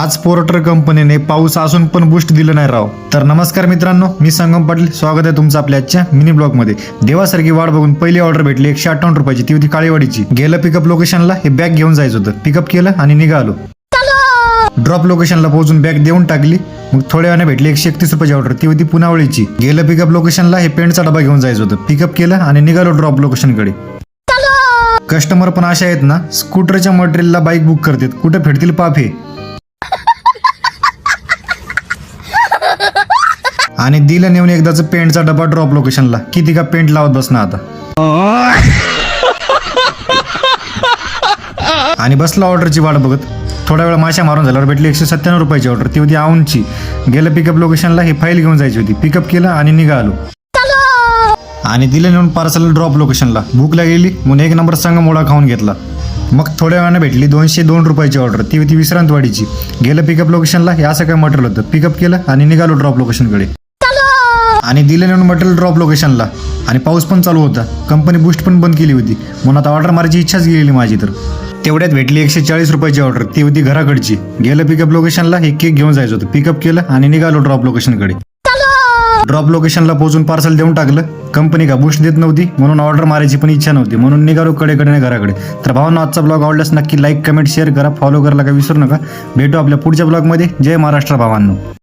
आज पोर्टर कंपनीने पाऊस असून पण बुस्ट दिलं नाही राव. तर नमस्कार मित्रांनो मी संगम पाटील. स्वागत आहे तुमचं आपल्या आजच्या मिनी ब्लॉगमध्ये. देवासारखी वाट बघून पहिली ऑर्डर भेटली एकशे अठ्ठावन्न रुपयाची. ती होती काळीवाडीची. गेलं पिकअप लोकेशनला हे बॅग घेऊन जायचं होतं. पिकअप केलं आणि निघालो. ड्रॉप लोकेशनला पोहोचून बॅग देऊन टाकली. मग थोड्या वेळाने भेटली एकशे एकतीस रुपयाची ऑर्डर ती होती पुनावळीची. गेलं पिकअप लोकेशनला हे पेंटचा डबा घेऊन जायचं होतं. पिकअप केलं आणि निघालो ड्रॉप लोकेशनकडे कस्टमर पण असे आहेत ना स्कूटरच्या मटेरियलला बाईक बुक करतात. कुठे फेडतील पाप आणि दिलं नेऊन एकदाच पेंटचा डबा ड्रॉप लोकेशनला किती का पेंट लावत बसणार आता? आणि बसला ऑर्डरची वाट बघत. थोडा वेळ माशा मारून झाल्यावर भेटली एकशे सत्त्याण्णव रुपयाची ऑर्डर ती होती आऊनची गेलं पिकअप लोकेशनला ही फाईल घेऊन जायची होती. पिकअप केलं आणि निघालो. आणि दिलं नेऊन पार्सल ड्रॉप लोकेशनला भूक लागलेली म्हणून एक नंबर संघ मोडा खाऊन घेतला. मग थोड्या वेळाने भेटली दोनशे दोन रुपयाची ऑर्डर ती होती विश्रांतवाडीची. गेलं पिकअप लोकेशनला हे असं काय मटेरियल होतं? पिकअप केलं आणि निघालो ड्रॉप लोकेशनकडे आणि दिलं नेऊन मटेरियल ड्रॉप लोकेशनला आणि पाऊस पण चालू होता. कंपनी बुस्ट पण बंद केली होती. म्हणून आता ऑर्डर मारायची इच्छाच गेलेली माझी तर. तेवढ्यात भेटली एकशे चाळीस रुपयाची ऑर्डर ती होती घराकडची. गेलं पिकअप लोकेशनला हे केक घेऊन जायचं होतं. पिकअप केलं आणि निघालो ड्रॉप लोकेशनकडे ड्रॉप लोकेशनला पोहोचून पार्सल देऊन टाकलं. कंपनी का बुस्ट देत नव्हती. म्हणून ऑर्डर मारायची पण इच्छा नव्हती. म्हणून निघालो कडेकडे घराकडे. तर भावांनो आजचा ब्लॉग आवडल्यास नक्की लाईक कमेंट शेअर करा. फॉलो करायला का विसरू नका. भेटू आपल्या पुढच्या ब्लॉगमध्ये जय महाराष्ट्र भावांनो.